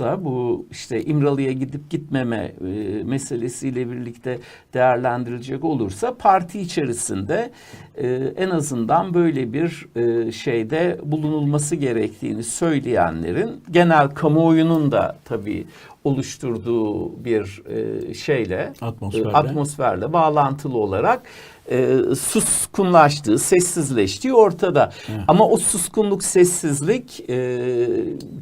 olursa bu işte İmralı'ya gidip gitmeme e, meselesiyle birlikte değerlendirilecek olursa parti içerisinde e, en azından böyle bir e, şeyde bulunulması gerektiğini söyleyenlerin genel kamuoyunun da tabii oluşturduğu bir e, şeyle Atmosferle. e, atmosferle bağlantılı olarak e, suskunlaştığı, sessizleştiği ortada. Ama o suskunluk, sessizlik e,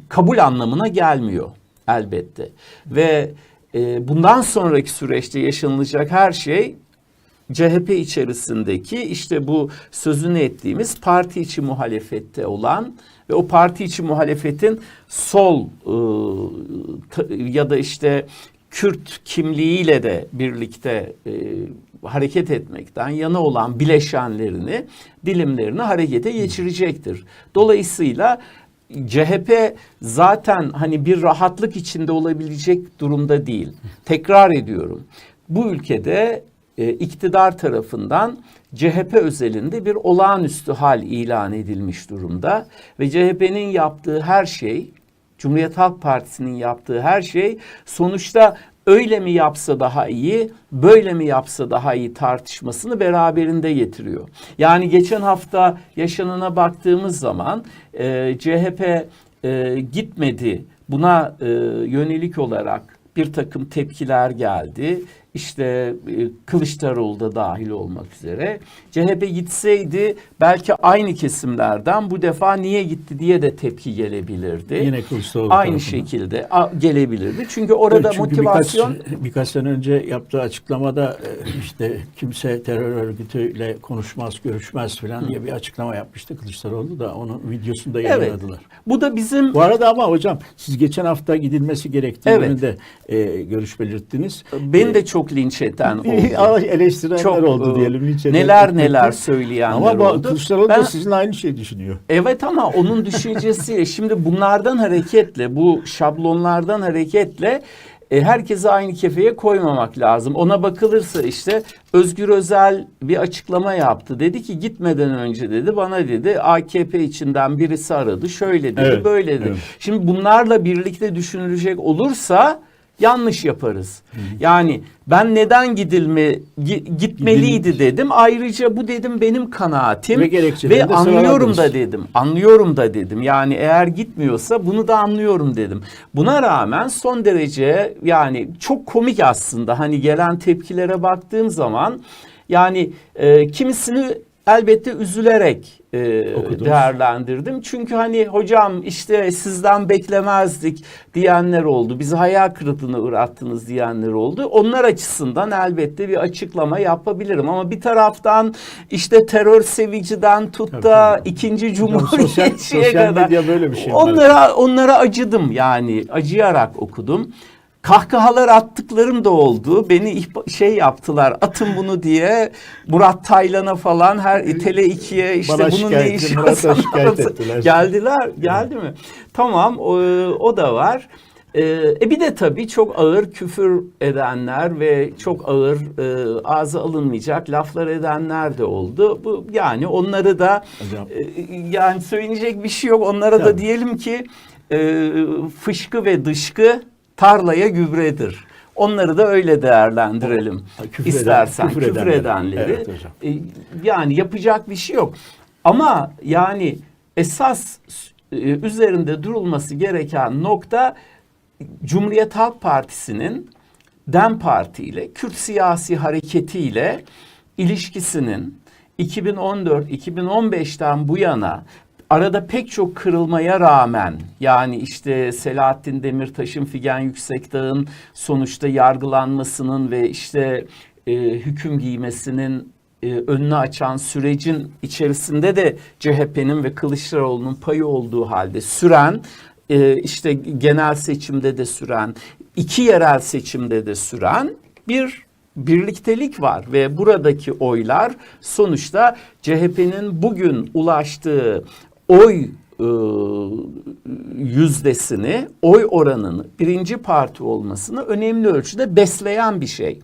kabul anlamına gelmiyor elbette. Ve e, bundan sonraki süreçte yaşanılacak her şey CHP içerisindeki işte bu sözünü ettiğimiz parti içi muhalefette olan ve o parti içi muhalefetin sol ta- ya da işte Kürt kimliğiyle de birlikte e, hareket etmekten yana olan bileşenlerini, dilimlerini harekete geçirecektir. Dolayısıyla CHP zaten hani bir rahatlık içinde olabilecek durumda değil. Tekrar ediyorum. Bu ülkede e, iktidar tarafından CHP özelinde bir olağanüstü hal ilan edilmiş durumda ve CHP'nin yaptığı her şey Cumhuriyet Halk Partisi'nin yaptığı her şey sonuçta öyle mi yapsa daha iyi, böyle mi yapsa daha iyi tartışmasını beraberinde getiriyor. Yani geçen hafta yaşanana baktığımız zaman e, CHP e, gitmedi. Buna e, yönelik olarak bir takım tepkiler geldi. İşte e, Kılıçdaroğlu da dahil olmak üzere. CHP gitseydi belki aynı kesimlerden bu defa niye gitti diye de tepki gelebilirdi. Yine Kılıçdaroğlu Aynı tarafından. şekilde gelebilirdi. Çünkü orada Çünkü motivasyon birkaç, birkaç sene önce yaptığı açıklamada e, işte kimse terör örgütüyle konuşmaz, görüşmez falan diye bir açıklama yapmıştı Kılıçdaroğlu da onun videosunu da evet. yayınladılar. Bu da bizim Bu arada ama hocam siz geçen hafta gidilmesi gerektiği Evet. yönünde e, görüş belirttiniz. beni de çok linç eden oldu. Eleştirenler Çok, oldu e, diyelim. linç neler neler söyleyenler Ama oldu. Kılıçdaroğlu Ben- da sizin aynı şeyi düşünüyor. Evet ama onun düşüncesi şimdi bunlardan hareketle bu şablonlardan hareketle e, herkesi aynı kefeye koymamak lazım. Ona bakılırsa işte Özgür Özel bir açıklama yaptı. Dedi ki gitmeden önce dedi bana dedi AKP içinden birisi aradı. Şöyle dedi Evet, böyle dedi. evet. Şimdi bunlarla birlikte düşünülecek olursa yanlış yaparız. Yani ben neden gidilme gi- gitmeliydi dedim. Ayrıca bu dedim benim kanaatim Ve ve anlıyorum da dedim. Anlıyorum da dedim. Yani eğer gitmiyorsa bunu da anlıyorum dedim. Buna rağmen son derece yani çok komik aslında. Hani gelen tepkilere baktığım zaman yani e, kimisini elbette üzülerek e, Okudunuz. değerlendirdim. Çünkü hani hocam işte sizden beklemezdik diyenler oldu. Bizi hayal kırıklığına uğrattınız diyenler oldu. Onlar açısından elbette bir açıklama yapabilirim. Ama bir taraftan işte terör seviciden tut da tabii. ikinci sosyal- cumhuriyetçiye sosyal kadar. medya böyle bir şey. Onlara, onlara acıdım yani. Acıyarak okudum. Kahkahalar attıklarım da oldu. Beni şey yaptılar. Atın bunu diye Murat Taylan'a falan her Tele 2'ye işte Bana bunun ne işi. Geldiler. Geldi mi? Tamam o, o da var. Ee, e bir de tabii çok ağır küfür edenler ve çok ağır e, ağza alınmayacak laflar edenler de oldu. Bu yani onları da Hocam. e, yani söyleyecek bir şey yok. Onlara da Tabii. diyelim ki e, fışkı ve dışkı tarlaya gübredir. Onları da öyle değerlendirelim. Küfür eden- İstersen küfür küfür, edenleri. Evet hocam. E, yani yapacak bir şey yok. Ama yani esas e, üzerinde durulması gereken nokta Cumhuriyet Halk Partisi'nin DEM Parti ile Kürt siyasi hareketiyle ilişkisinin 2014-2015'ten bu yana arada pek çok kırılmaya rağmen yani işte Selahattin Demirtaş'ın Figen Yüksekdağ'ın sonuçta yargılanmasının ve işte e, hüküm giymesinin e, önünü açan sürecin içerisinde de CHP'nin ve Kılıçdaroğlu'nun payı olduğu halde süren e, işte genel seçimde de süren iki yerel seçimde de süren bir birliktelik var ve buradaki oylar sonuçta CHP'nin bugün ulaştığı oy e, yüzdesini, oy oranını, birinci parti olmasını önemli ölçüde besleyen bir şey.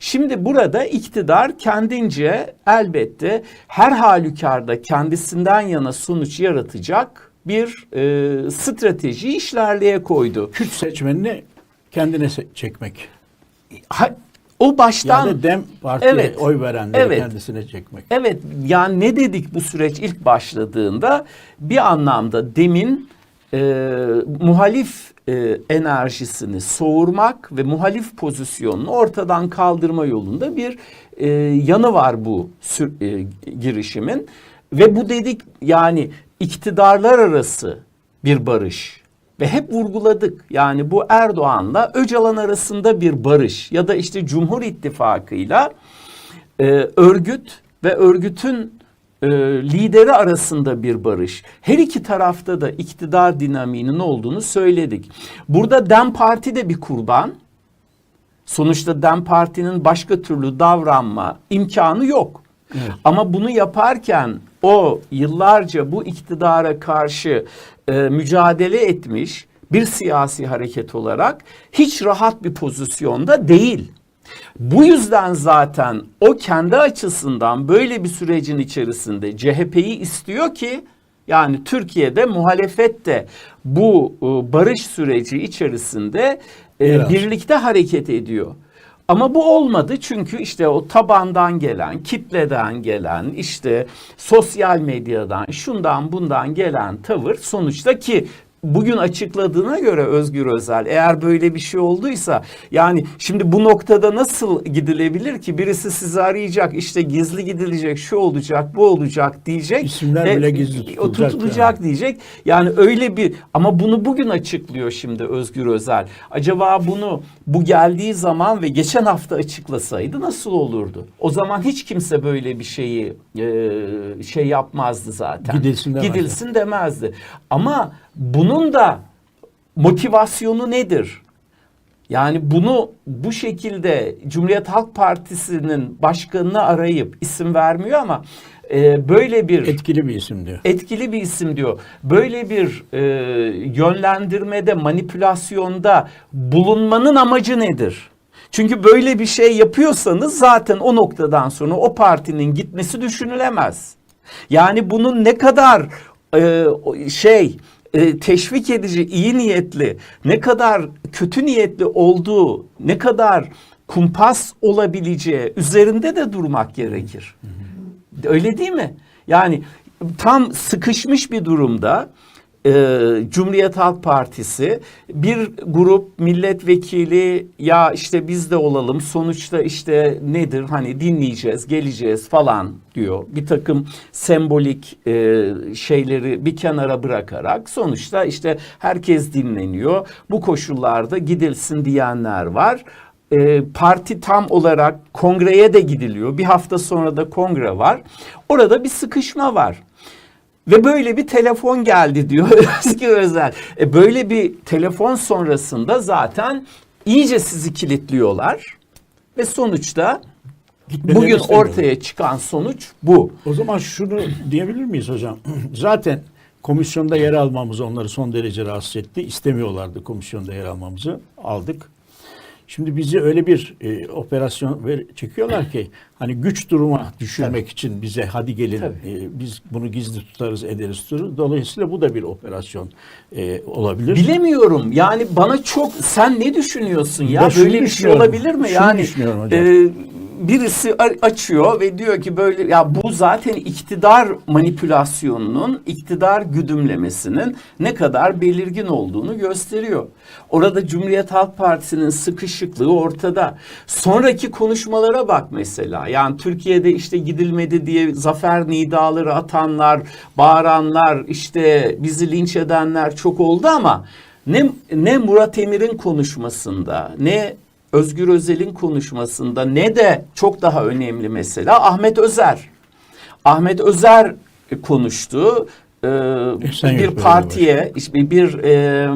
Şimdi burada iktidar kendince elbette her halükarda kendisinden yana sonuç yaratacak bir e, strateji işlerliğe koydu. Kürt seçmenini kendine se- çekmek. Ha, o baştan Yani Dem Parti'ye Evet. oy verenleri Evet. kendisine çekmek. Evet yani ne dedik bu süreç ilk başladığında bir anlamda demin e, muhalif e, enerjisini soğurmak ve muhalif pozisyonunu ortadan kaldırma yolunda bir e, yanı var bu sür- e, girişimin ve bu dedik yani iktidarlar arası bir barış ve hep vurguladık. Yani bu Erdoğan'la Öcalan arasında bir barış ya da işte Cumhur İttifakı'yla e, örgüt ve örgütün e, lideri arasında bir barış. Her iki tarafta da iktidar dinamiğinin olduğunu söyledik. Burada Dem Parti de bir kurban. Sonuçta Dem Parti'nin başka türlü davranma imkanı yok. Ama bunu yaparken o yıllarca bu iktidara karşı e, mücadele etmiş bir siyasi hareket olarak hiç rahat bir pozisyonda değil. Bu yüzden zaten o kendi açısından böyle bir sürecin içerisinde CHP'yi istiyor ki yani Türkiye'de muhalefet de bu e, barış süreci içerisinde e, birlikte hareket ediyor. Ama bu olmadı çünkü işte o tabandan gelen, kitleden gelen, işte sosyal medyadan, şundan bundan gelen tavır sonuçta ki bugün açıkladığına göre Özgür Özel eğer böyle bir şey olduysa yani şimdi bu noktada nasıl gidilebilir ki birisi sizi arayacak işte gizli gidilecek şu olacak bu olacak diyecek. İsimler bile gizli tutulacak tutulacak yani. diyecek. Yani öyle bir ama bunu bugün açıklıyor şimdi Özgür Özel. Acaba bunu bu geldiği zaman ve geçen hafta açıklasaydı nasıl olurdu? O zaman hiç kimse böyle bir şeyi e, şey yapmazdı zaten. Gidilsin demezdi. Gidilsin demezdi. Ama bunun da motivasyonu nedir? Yani bunu bu şekilde Cumhuriyet Halk Partisi'nin başkanını arayıp isim vermiyor ama e, böyle bir Etkili bir isim diyor. etkili bir isim diyor. Böyle bir e, yönlendirmede, manipülasyonda bulunmanın amacı nedir? Çünkü böyle bir şey yapıyorsanız zaten o noktadan sonra o partinin gitmesi düşünülemez. Yani bunun ne kadar e, şey e, teşvik edici, iyi niyetli, ne kadar kötü niyetli olduğu, ne kadar kumpas olabileceği üzerinde de durmak gerekir. Öyle değil mi? Yani tam sıkışmış bir durumda e, Cumhuriyet Halk Partisi bir grup milletvekili ya işte biz de olalım sonuçta işte nedir hani dinleyeceğiz geleceğiz falan diyor. Bir takım sembolik e, şeyleri bir kenara bırakarak sonuçta işte herkes dinleniyor. Bu koşullarda gidilsin diyenler var e, parti tam olarak kongreye de gidiliyor. Bir hafta sonra da kongre var. Orada bir sıkışma var. Ve böyle bir telefon geldi diyor Özgür Özel. E böyle bir telefon sonrasında zaten iyice sizi kilitliyorlar. Ve sonuçta Gitmelerini bugün istemiyorlar. ortaya çıkan sonuç bu. O zaman şunu diyebilir miyiz hocam? Zaten komisyonda yer almamız onları son derece rahatsız etti. İstemiyorlardı komisyonda yer almamızı. Aldık. Şimdi bizi öyle bir e, operasyon ver, çekiyorlar ki hani güç duruma düşürmek için bize hadi gelin Tabii. e, biz bunu gizli tutarız ederiz tutarız. Dolayısıyla bu da bir operasyon e, olabilir. Bilemiyorum. Yani bana çok sen ne düşünüyorsun ya? Ben Böyle bir şey düşünüyorum. olabilir mi? Şunu yani düşünüyorum hocam. e, birisi açıyor ve diyor ki böyle ya bu zaten iktidar manipülasyonunun, iktidar güdümlemesinin ne kadar belirgin olduğunu gösteriyor. Orada Cumhuriyet Halk Partisi'nin sıkışıklığı ortada. Sonraki konuşmalara bak mesela. Yani Türkiye'de işte gidilmedi diye zafer nidaları atanlar, bağıranlar, işte bizi linç edenler çok oldu ama ne ne Murat Emir'in konuşmasında, ne Özgür Özel'in konuşmasında ne de çok daha önemli mesela Ahmet Özer. Ahmet Özer konuştu. Ee, bir partiye, işte bir e,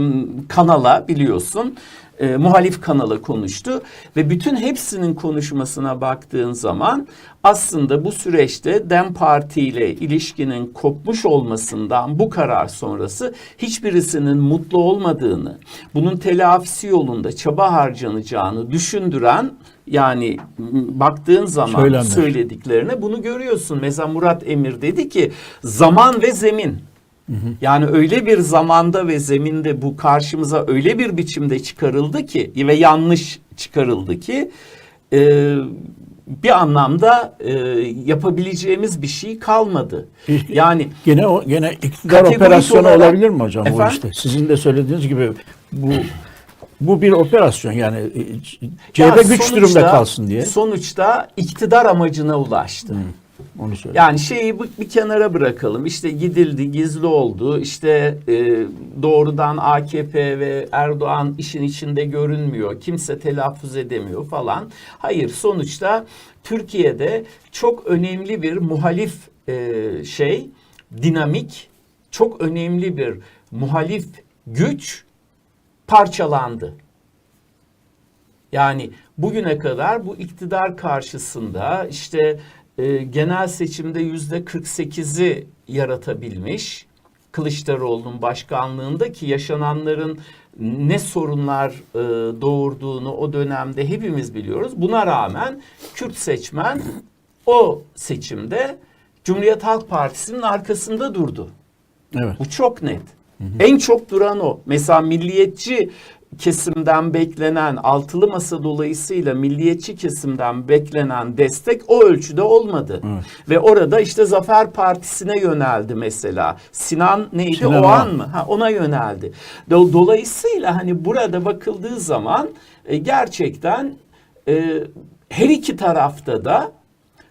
kanala biliyorsun e, muhalif kanalı konuştu ve bütün hepsinin konuşmasına baktığın zaman aslında bu süreçte Dem Parti ile ilişkinin kopmuş olmasından bu karar sonrası hiçbirisinin mutlu olmadığını, bunun telafisi yolunda çaba harcanacağını düşündüren yani baktığın zaman Söylemler. söylediklerine bunu görüyorsun. Mesela Murat Emir dedi ki zaman ve zemin. Yani öyle bir zamanda ve zeminde bu karşımıza öyle bir biçimde çıkarıldı ki ve yanlış çıkarıldı ki e, bir anlamda e, yapabileceğimiz bir şey kalmadı. Yani Gene o gene iktidar operasyonu olarak- olabilir mi hocam o Efendim? işte? Sizin de söylediğiniz gibi bu bu bir operasyon yani e, CHP ya güç sonuçta- durumda kalsın diye. Sonuçta iktidar amacına ulaştı. Onu söyle. Yani şeyi bir, kenara bırakalım. İşte gidildi, gizli oldu. İşte e, doğrudan AKP ve Erdoğan işin içinde görünmüyor. Kimse telaffuz edemiyor falan. Hayır, sonuçta Türkiye'de çok önemli bir muhalif e, şey, dinamik, çok önemli bir muhalif güç parçalandı. Yani bugüne kadar bu iktidar karşısında işte e, genel seçimde yüzde 48'i yaratabilmiş. Kılıçdaroğlu'nun başkanlığında ki yaşananların ne sorunlar e, doğurduğunu o dönemde hepimiz biliyoruz. Buna rağmen Kürt seçmen o seçimde Cumhuriyet Halk Partisi'nin arkasında durdu. Evet. Bu çok net. En çok duran o. Mesela milliyetçi kesimden beklenen altılı masa dolayısıyla milliyetçi kesimden beklenen destek o ölçüde olmadı. Ve orada işte Zafer Partisi'ne yöneldi mesela. Sinan neydi? Sinan o Oğan. an mı? Ha, ona yöneldi. Do- Dolayısıyla hani burada bakıldığı zaman e, gerçekten e, her iki tarafta da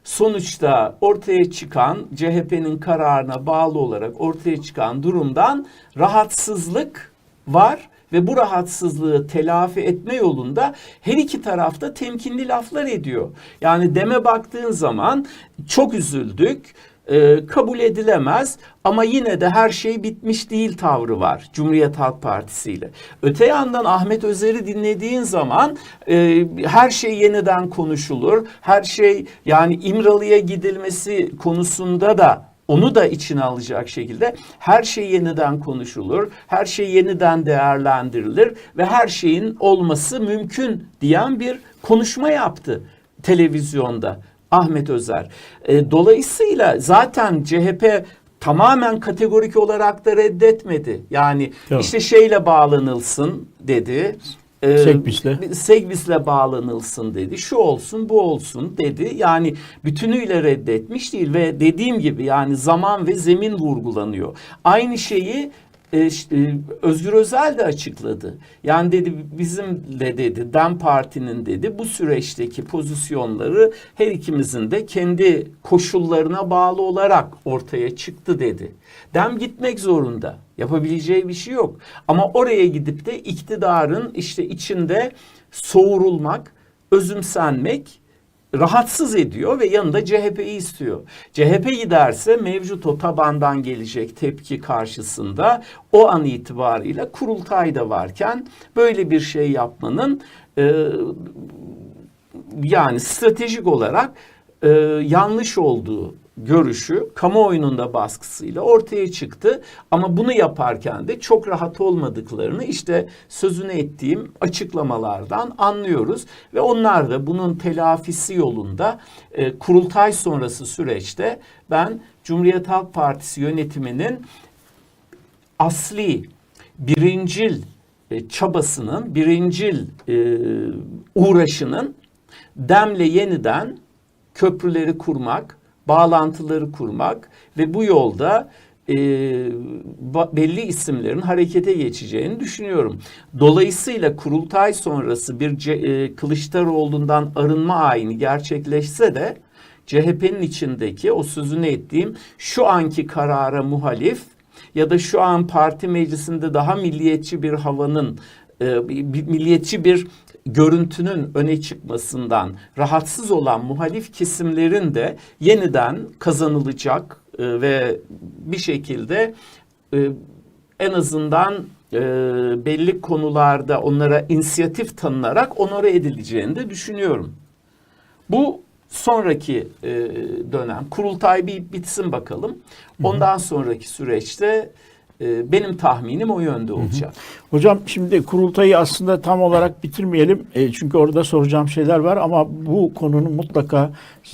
sonuçta ortaya çıkan CHP'nin kararına bağlı olarak ortaya çıkan durumdan rahatsızlık var ve bu rahatsızlığı telafi etme yolunda her iki tarafta temkinli laflar ediyor. Yani deme baktığın zaman çok üzüldük e, kabul edilemez ama yine de her şey bitmiş değil tavrı var Cumhuriyet Halk Partisi ile. Öte yandan Ahmet Özer'i dinlediğin zaman e, her şey yeniden konuşulur. Her şey yani İmralı'ya gidilmesi konusunda da onu da içine alacak şekilde her şey yeniden konuşulur, her şey yeniden değerlendirilir ve her şeyin olması mümkün diyen bir konuşma yaptı televizyonda Ahmet Özer. E, dolayısıyla zaten CHP tamamen kategorik olarak da reddetmedi. Yani Tamam. işte şeyle bağlanılsın dedi. E, Segbis'le. Segbis'le bağlanılsın dedi. Şu olsun, bu olsun dedi. Yani bütünüyle reddetmiş değil ve dediğim gibi yani zaman ve zemin vurgulanıyor. Aynı şeyi e, ş- e, Özgür Özel de açıkladı. Yani dedi bizim de dedi DEM Parti'nin dedi bu süreçteki pozisyonları her ikimizin de kendi koşullarına bağlı olarak ortaya çıktı dedi. DEM gitmek zorunda. Yapabileceği bir şey yok. Ama oraya gidip de iktidarın işte içinde soğurulmak, özümsenmek rahatsız ediyor ve yanında CHP'yi istiyor. CHP giderse mevcut o tabandan gelecek tepki karşısında o an itibariyle kurultay da varken böyle bir şey yapmanın e, yani stratejik olarak e, yanlış olduğu görüşü kamuoyunun da baskısıyla ortaya çıktı. Ama bunu yaparken de çok rahat olmadıklarını işte sözünü ettiğim açıklamalardan anlıyoruz. Ve onlar da bunun telafisi yolunda e, kurultay sonrası süreçte ben Cumhuriyet Halk Partisi yönetiminin asli birincil e, çabasının, birincil e, uğraşının demle yeniden köprüleri kurmak, bağlantıları kurmak ve bu yolda e, belli isimlerin harekete geçeceğini düşünüyorum. Dolayısıyla kurultay sonrası bir e, Kılıçdaroğlu'ndan arınma ayini gerçekleşse de CHP'nin içindeki o sözünü ettiğim şu anki karara muhalif ya da şu an parti meclisinde daha milliyetçi bir havanın, e, milliyetçi bir görüntünün öne çıkmasından rahatsız olan muhalif kesimlerin de yeniden kazanılacak e, ve bir şekilde e, en azından e, belli konularda onlara inisiyatif tanınarak onore edileceğini de düşünüyorum. Bu sonraki e, dönem kurultay bir bitsin bakalım. Ondan sonraki süreçte e, benim tahminim o yönde olacak. Hocam şimdi kurultayı aslında tam olarak bitirmeyelim. E, çünkü orada soracağım şeyler var ama bu konunun mutlaka size